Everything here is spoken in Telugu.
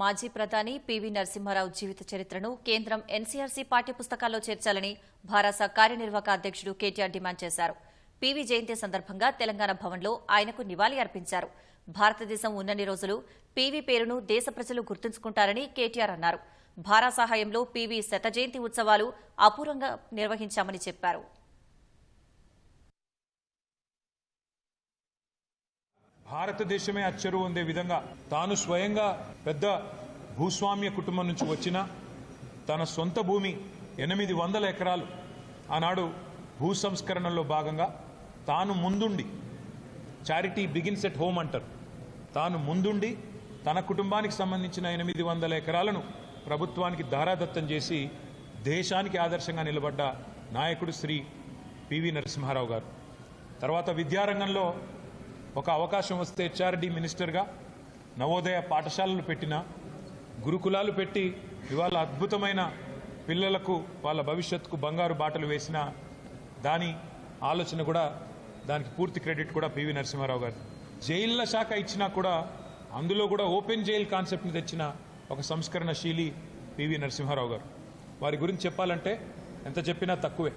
మాజీ ప్రధాని పివి నరసింహారావు జీవిత చరిత్రను కేంద్రం ఎన్సీఆర్సీ పాఠ్యపుస్తకాల్లో చేర్చాలని భారస కార్యనిర్వాహక అధ్యక్షుడు కేటీఆర్ డిమాండ్ చేశారు. పివి జయంతి సందర్భంగా తెలంగాణ భవన్లో ఆయనకు నివాళి అర్పించారు. భారతదేశం ఉన్నన్ని రోజులు పివి పేరును దేశ ప్రజలు గుర్తుంచుకుంటారని కేటీఆర్ అన్నారు. భారా సహాయంలో పివి శత జయంతి ఉత్సవాలు అపూర్వంగా నిర్వహించామని చెప్పారు. భారతదేశమే అచ్చరు ఉండే విధంగా తాను స్వయంగా పెద్ద భూస్వామ్య కుటుంబం నుంచి వచ్చిన తన సొంత భూమి ఎనిమిది వందల ఎకరాలు. ఆనాడు భూ సంస్కరణలో భాగంగా తాను ముందుండి చారిటీ బిగిన్స్ ఎట్ హోమ్ అంటారు. తాను ముందుండి తన కుటుంబానికి సంబంధించిన ఎనిమిది వందల ఎకరాలను ప్రభుత్వానికి దారాదత్తం చేసి దేశానికి ఆదర్శంగా నిలబడ్డ నాయకుడు శ్రీ పివి నరసింహారావు గారు. తర్వాత విద్యారంగంలో ఒక అవకాశం వస్తే హెచ్ఆర్డి మినిస్టర్గా నవోదయ పాఠశాలలు పెట్టిన గురుకులాలు పెట్టి ఇవాళ అద్భుతమైన పిల్లలకు వాళ్ళ భవిష్యత్తుకు బంగారు బాటలు వేసిన దాని ఆలోచన కూడా దానికి పూర్తి క్రెడిట్ కూడా పివి నరసింహారావు గారు జైళ్ళ శాఖ ఇచ్చినా కూడా అందులో కూడా ఓపెన్ జైల్ కాన్సెప్ట్ని తెచ్చిన ఒక సంస్కరణశీలి పివి నరసింహారావు గారు. వారి గురించి చెప్పాలంటే ఎంత చెప్పినా తక్కువే.